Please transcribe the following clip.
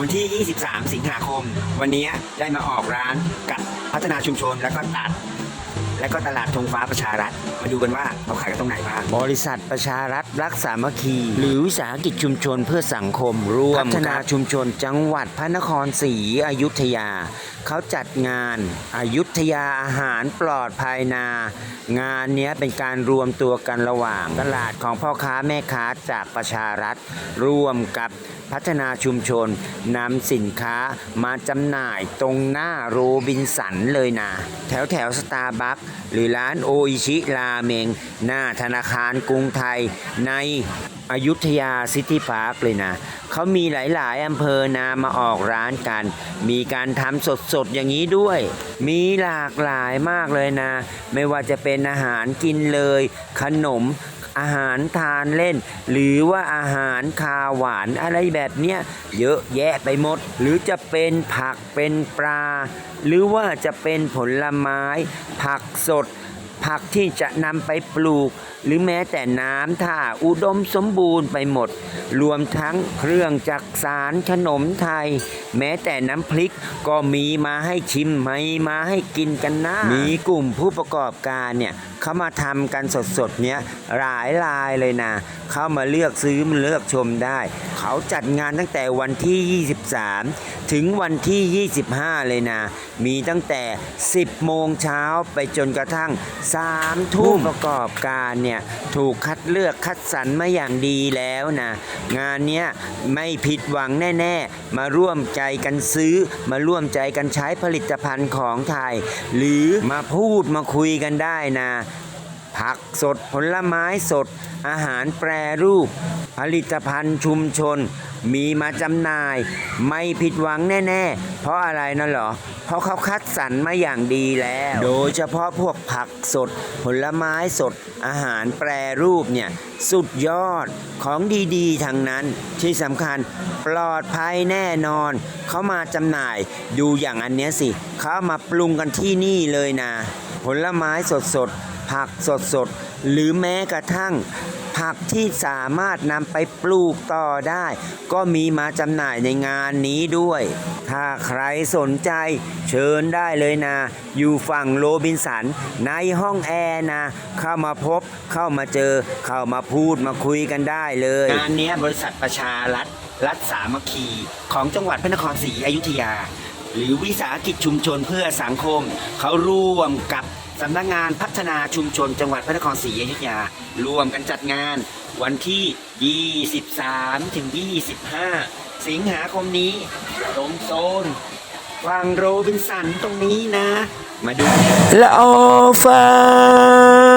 วันที่ 23 สิงหาคม วันนี้ได้มาออกร้านกับพัฒนาชุมชนแล้วก็ตัดและก็ตลาดธงฟ้าประชารัฐ มาดูกันว่าเขาขายกันตรงไหนบ้าง บริษัทประชารัฐรักสามัคคี หรือวิสาหกิจชุมชนเพื่อสังคมร่วมพัฒนาชุมชนจังหวัดพระนครศรีอยุธยา เขาจัดงานอายุทยาอาหารปลอดภัยนา งานนี้เป็นการรวมตัวกันระหว่าง ตลาดของพ่อค้าแม่ค้าจากประชารัฐ ร่วมกับพัฒนาชุมชนนำสินค้ามาจำหน่ายตรงหน้าโรบินสันเลยนะ แถวแถวสตาร์บัคหรือร้านโออิชิราเมง หน้าธนาคารกรุงไทยในอยุธยาซิตี้พาร์คเลยนะ เขามีหลาย ๆ อำเภอนามาออกร้านกัน มีการทำสด ๆ อย่างนี้ด้วย มีหลากหลายมากเลยนะ ไม่ว่าจะเป็นอาหารกินเลย ขนม อาหารทานเล่น หรือว่าอาหารคาหวานอะไรแบบเนี้ยเยอะแยะไปหมด หรือจะเป็นผักเป็นปลา หรือว่าจะเป็นผลไม้ ผักสด ผักที่จะนำไปปลูก หรือแม้แต่น้ำท่าอุดมสมบูรณ์ไปหมด รวมทั้งเครื่องจักสารขนมไทย แม้แต่น้ำพริกก็มีมาให้ชิมมีมาให้กินกันนะมีกลุ่มผู้ประกอบการเนี่ยเขามาทำกันสดๆเนี้ยหลายรายเลยนะ เข้ามาเลือกซื้อมาเลือกชมได้ เขาจัดงานตั้งแต่วันที่ 23 ถึงวันที่ 25 เลยนะ มีตั้งแต่ 10 โมงเช้าไปจนกระทั่ง 3 ทุ่มประกอบการเนี่ยถูกคัดเลือกคัดสรรมาอย่างดีแล้วนะ งานเนี้ยไม่ผิดหวังแน่ ๆ มาร่วมใจกันซื้อ มาร่วมใจกันใช้ผลิตภัณฑ์ของไทย หรือมาพูดมาคุยกันได้นะ ผักสดผลไม้สด อาหารแปรรูป ผลิตภัณฑ์ชุมชน มีมาจำหน่าย ไม่ผิดหวังแน่ ๆ เพราะอะไรนะเหรอ เพราะเขาคัดสรรมาอย่างดีแล้ว โดยเฉพาะพวกผักสด ผลไม้สด อาหารแปรรูปเนี่ยสุดยอดของดีๆทั้งนั้นที่สำคัญปลอดภัยแน่นอน เขามาจำหน่ายดูอย่างอันเนี้ยสิ เขาเอามาปรุงกันที่นี่เลยนะ ผลไม้สดๆ ผักสดๆหรือแม้กระทั่ง ผักที่สามารถนำไปปลูกต่อได้ ก็มีมาจำหน่ายในงานนี้ด้วย ถ้าใครสนใจเชิญได้เลยนะ อยู่ฝั่งโรบินสันในห้องแอร์นะ เข้ามาพบเข้ามาเจอ เข้ามาพูดมาคุยกันได้เลย งานนี้บริษัทประชารัฐรัฐสามัคคีของจังหวัดพระนครศรีอยุธยา หรือวิสาหกิจชุมชนเพื่อสังคม เขาร่วมกับ สำนักงานพัฒนาชุมชนจังหวัดพระนครศรีอยุธยาร่วมกันจัดงานวันที่ 23 ถึง 25 สิงหาคมนี้ตรงโซนวังโรบินสันตรงนี้นะ มาดูละออฟ้า